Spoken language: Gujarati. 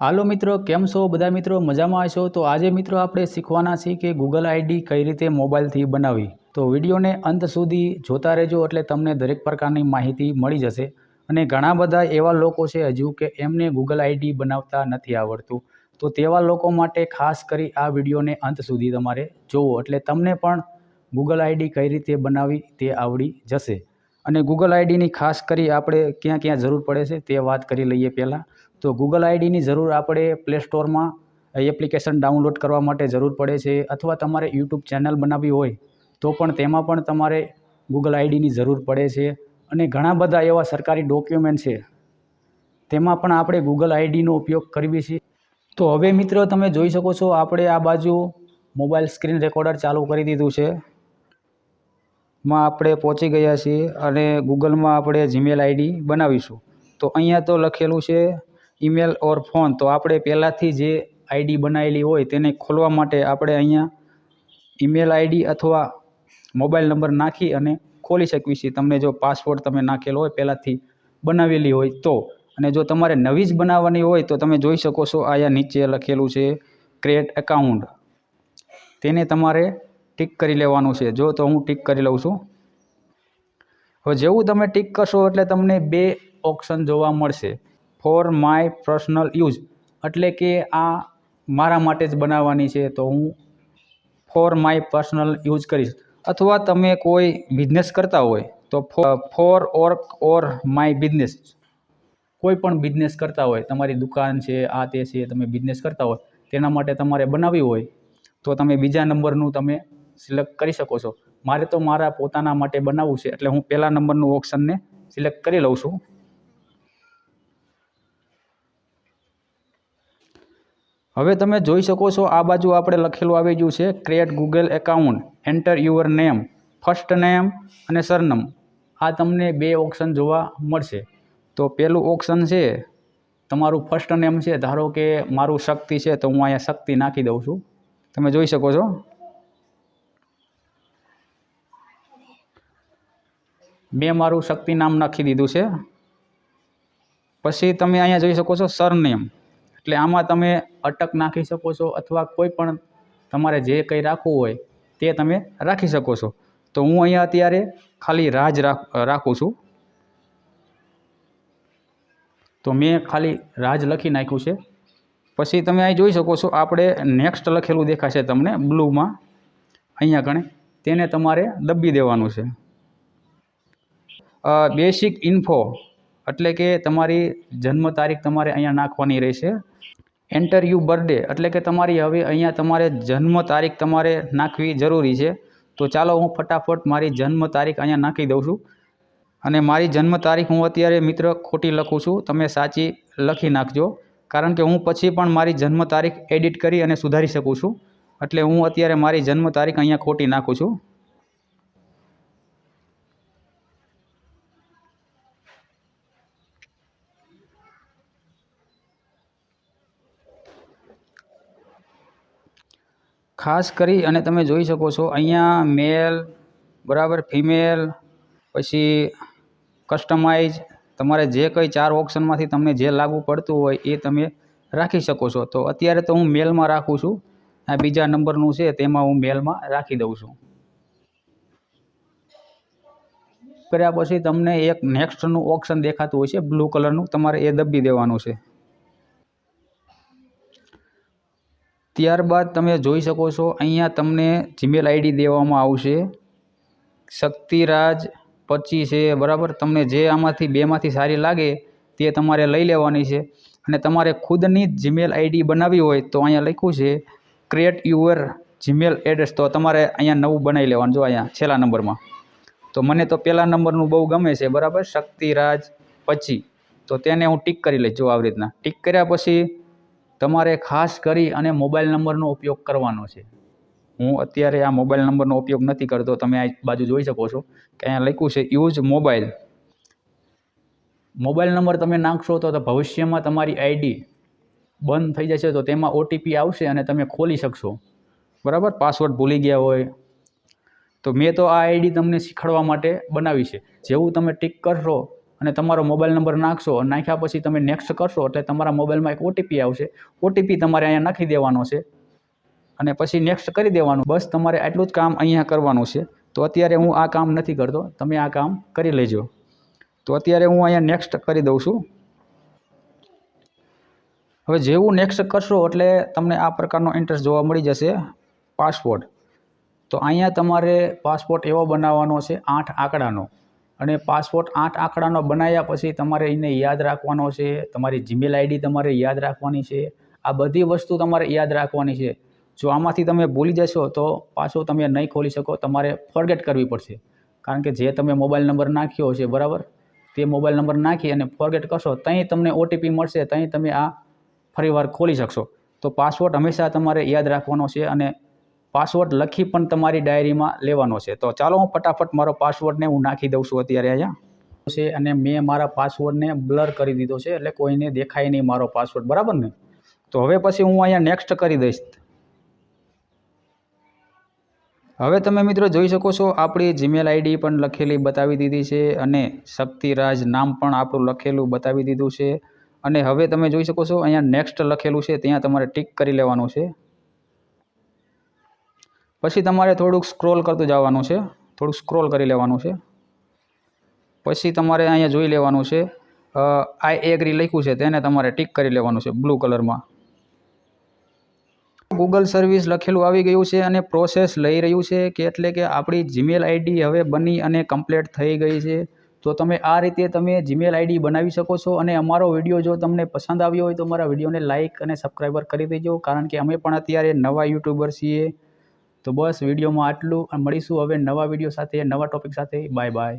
હાલો મિત્રો, કેમ છો બધા મિત્રો? મજામાં હશો? તો આજે મિત્રો આપણે શીખવાના છીએ કે ગૂગલ આઈડી કઈ રીતે મોબાઈલથી બનાવવી. તો વિડીયોને અંત સુધી જોતા રહેજો એટલે તમને દરેક પ્રકારની માહિતી મળી જશે. અને ઘણા બધા એવા લોકો છે હજુ કે એમને ગૂગલ આઈડી બનાવતા નથી આવડતું. તો તેવા લોકો માટે ખાસ કરી આ વિડીયોને અંત સુધી તમારે જોવો. એટલે તમને પણ ગૂગલ આઈડી કઈ રીતે બનાવવી તે આવડી જશે. અને ગૂગલ આઈડીની ખાસ કરી આપણે ક્યાં ક્યાં જરૂર પડે છે તે વાત કરી લઈએ પહેલાં. તો ગૂગલ આઈડીની જરૂર આપણે પ્લે સ્ટોરમાં એપ્લિકેશન ડાઉનલોડ કરવા માટે જરૂર પડે છે અથવા તમારે યુટ્યુબ ચેનલ બનાવવી હોય, તો પણ તેમાં પણ તમારે ગૂગલ આઈડીની જરૂર પડે છે. અને ઘણા બધા એવા સરકારી ડોક્યુમેન્ટ છે, તેમાં પણ આપણે ગૂગલ આઈડીનો ઉપયોગ કરવી છીએ તો હવે મિત્રો તમે જોઈ શકો છો, આપણે આ બાજુ મોબાઈલ સ્ક્રીન રેકોર્ડર ચાલુ કરી દીધું છે. માં આપણે પહોંચી ગયા છીએ અને ગૂગલમાં આપણે જીમેલ આઈડી બનાવીશું. તો અહીંયા તો લખેલું છે ઈમેલ ઓર ફોન. તો આપણે પહેલાંથી જે આઈડી બનાવેલી હોય તેને ખોલવા માટે આપણે અહીંયા ઈમેલ આઈડી અથવા મોબાઈલ નંબર નાખી અને ખોલી શકીએ છીએ. તમને જો પાસવર્ડ તમે નાખેલો હોય પહેલાંથી બનાવેલી હોય તો. અને જો તમારે નવી જ બનાવવાની હોય તો તમે જોઈ શકો છો અહીંયા નીચે લખેલું છે ક્રિએટ એકાઉન્ટ. તેને તમારે ટીક કરી લેવાનું છે. જો તો હું ટીક કરી લઉં છું. હવે જેવું તમે ટીક કરશો એટલે તમને બે ઓપ્શન જોવા મળશે. For my personal use. એટલે કે આ મારા માટે જ બનાવવાની છે તો હું ફોર માય પર્સનલ યુઝ કરીશ. અથવા તમે કોઈ બિઝનેસ કરતા હોય તો for or or my business. કોઈ પણ બિઝનેસ કરતા હોય, તમારી દુકાન છે, આ તે છે, તમે બિઝનેસ કરતા હોય, તેના માટે તમારે બનાવવી હોય, તો તમે બીજા નંબરનું તમે સિલેક્ટ કરી શકો છો. મારે તો મારા પોતાના માટે બનાવવું છે, એટલે હું પહેલા નંબરનું ઓપ્શનને સિલેક્ટ કરી લઉં છું. હવે તમે જોઈ શકો છો, આ બાજુ આપણે લખેલું આવી ગયું છે create Google account enter your name first name અને સરનમ આ તમને બે ઓપ્શન જોવા મળશે. તો પહેલું ઓપ્શન છે, તમારું ફર્સ્ટ નેમ છે, ધારો કે મારું શક્તિ છે, તો હું અહીંયા શક્તિ નાખી દઉં છું. તમે જોઈ શકો છો? મેં મારું શક્તિ નામ નાખી દીધું છે. પછી તમે અહીંયા જોઈ શકો છો સરનેમ. એટલે આમાં તમે અટક નાખી શકો છો અથવા કોઈ પણ તમારે જે કંઈ રાખવું હોય તે તમે રાખી શકો છો. તો હું અહીંયા અત્યારે ખાલી રાજ રાખ છું. તો મેં ખાલી રાજ લખી નાખ્યું છે. પછી તમે અહીં જોઈ શકો છો આપણે નેક્સ્ટ લખેલું દેખાશે તમને બ્લૂમાં. અહીંયા ગણે. તેને તમારે દબી દેવાનું છે. બેસિક ઇન્ફો એટલે કે તમારી જન્મ તારીખ તમારે અહીંયા નાખવાની રહેશે. એન્ટર યુ બર્થડે એટલે કે તમારી હવે અહીંયા તમારે જન્મ તારીખ તમારે નાખવી જરૂરી છે. તો ચાલો હું ફટાફટ મારી જન્મ તારીખ અહીંયા નાખી દઉં છું. અને મારી જન્મ તારીખ હું અત્યારે મિત્ર ખોટી લખું છું. તમે સાચી લખી નાખજો. કારણ કે હું પછી પણ મારી જન્મ તારીખ એડિટ કરી અને સુધારી શકું છું. એટલે હું અત્યારે મારી જન્મ તારીખ અહીંયા ખોટી નાખું છું. ખાસ કરી અને તમે જોઈ શકો છો, અહીંયા મેલ બરાબર ફિમેલ પછી કસ્ટમાઇઝ તમારે જે કંઈ ચાર ઓપ્શનમાંથી તમને જે લાગુ પડતું હોય એ તમે રાખી શકો છો. તો અત્યારે તો હું મેલમાં રાખું છું, આ બીજા નંબરનું છે, તેમાં હું મેલમાં રાખી દઉં છું. કર્યા પછી તમને એક નેક્સ્ટનું ઓપ્શન દેખાતું હોય છે બ્લુ કલરનું તમારે એ દબી દેવાનું છે. ત્યારબાદ તમે જોઈ શકો છો, અહીંયા તમને જીમેલ આઈડી દેવામાં આવશે. શક્તિરાજ પચી છે બરાબર? તમને જે આમાંથી બેમાંથી સારી લાગે તે તમારે લઈ લેવાની છે. અને તમારે ખુદની જીમેલ આઈડી બનાવવી હોય તો અહીંયા લખ્યું છે ક્રિએટ યુઅર જીમેલ એડ્રેસ તો તમારે અહીંયા નવું બનાવી લેવાનું. જો અહીંયા છેલ્લા નંબરમાં. તો મને તો પહેલા નંબરનું બહુ ગમે છે, બરાબર? શક્તિરાજ પચી. તો તેને હું ટીક કરી લઈશ જો આવી રીતના. ટીક કર્યા પછી તમારે ખાસ કરી અને મોબાઈલ નંબરનો ઉપયોગ કરવાનો છે. હું અત્યારે આ મોબાઈલ નંબરનો ઉપયોગ નથી કરતો, તમે આ બાજુ જોઈ શકો છો. કે અહીંયા લખ્યું છે, યુઝ મોબાઈલ. મોબાઈલ નંબર તમે નાખશો તો ભવિષ્યમાં તમારી આઈડી બંધ થઈ જશે, તો તેમાં ઓટીપી આવશે અને તમે ખોલી શકશો. બરાબર? પાસવર્ડ ભૂલી ગયા હોય. તો મેં તો આ આઈડી તમને શીખવાડવા માટે બનાવી છે. જેવું તમે ટીક કરશો અને તમારો મોબાઈલ નંબર નાખશો, નાખ્યા પછી તમે નેક્સ્ટ કરશો, એટલે તમારા મોબાઈલમાં એક ઓટીપી આવશે. ઓટીપી તમારે અહીંયા નાખી દેવાનો છે. અને પછી નેક્સ્ટ કરી દેવાનું. બસ તમારે આટલું જ કામ અહીંયા કરવાનું છે. તો અત્યારે હું આ કામ નથી કરતો. તમે આ કામ કરી લેજો. તો અત્યારે હું અહીંયા નેક્સ્ટ કરી દઉં છું. હવે જેવું નેક્સ્ટ કરશો એટલે તમને આ પ્રકારનો ઇન્ટરેસ્ટ જોવા મળી જશે. પાસપોર્ટ તો અહીંયા તમારે પાસપોર્ટ એવો બનાવવાનો છે, આઠ આંકડાનો. અને પાસપોર્ટ આઠ આંકડાનો બનાવ્યા પછી તમારે એને યાદ રાખવાનો છે, તમારી જીમેલ આઈડી તમારે યાદ રાખવાની છે, આ બધી વસ્તુ તમારે યાદ રાખવાની છે. જો આમાંથી તમે ભૂલી જશો તો પાછું તમે નહીં ખોલી શકો, તમારે ફોરગેટ કરવી પડશે. કારણ કે જે તમે મોબાઈલ નંબર નાખ્યો છે બરાબર? તે મોબાઈલ નંબર નાખી અને ફોરગેટ કરશો ત્યાં તમને ઓટીપી મળશે ત્યાં તમે આ ફરીવાર ખોલી શકશો. તો પાસવર્ડ હંમેશા તમારે યાદ રાખવાનો છે અને પાસવર્ડ લખી પણ તમારી ડાયરીમાં લેવાનો છે. તો ચાલો હું ફટાફટ મારો પાસવર્ડને હું નાખી દઉં છું અત્યારે અહીંયા. છે અને મેં મારા પાસવર્ડને બ્લર કરી દીધો છે, એટલે કોઈને દેખાય નહીં મારો પાસવર્ડ બરાબર ને? તો હવે પછી હું અહીંયા નેક્સ્ટ કરી દઈશ. હવે તમે મિત્રો જોઈ શકો છો, આપણી જીમેલ આઈડી પણ લખેલી બતાવી દીધી છે અને શક્તિરાજ નામ પણ આપણું લખેલું બતાવી દીધું છે. અને હવે તમે જોઈ શકો છો, અહીંયા નેક્સ્ટ લખેલું છે, ત્યાં તમારે ટિક કરી લેવાનું છે. પછી તમારે થોડુંક સ્ક્રોલ કરતું જવાનું છે. થોડુંક સ્ક્રોલ કરી લેવાનું છે. પછી તમારે અહીંયા જોઈ લેવાનું છે. આઈ એગ્રી લખ્યું છે, તેને તમારે ટીક કરી લેવાનું છે બ્લુ કલરમાં ગૂગલ સર્વિસ લખેલું આવી ગયું છે અને પ્રોસેસ લઈ રહ્યું છે, કે એટલે કે આપણી જીમેલ આઈડી હવે બની અને કમ્પ્લીટ થઈ ગઈ છે. તો તમે આ રીતે તમે જીમેલ આઈડી બનાવી શકો છો અને અમારો વીડિયો જો તમને પસંદ આવ્યો હોય તો અમારા વિડીયોને લાઇક અને સબસ્ક્રાઈબર કરી દેજો, કારણ કે અમે પણ અત્યારે નવા યુટ્યુબર છીએ. તો બસ વિડીયોમાં આટલું. મળીશું હવે નવા વીડિયો સાથે નવા ટોપિક સાથે. Bye bye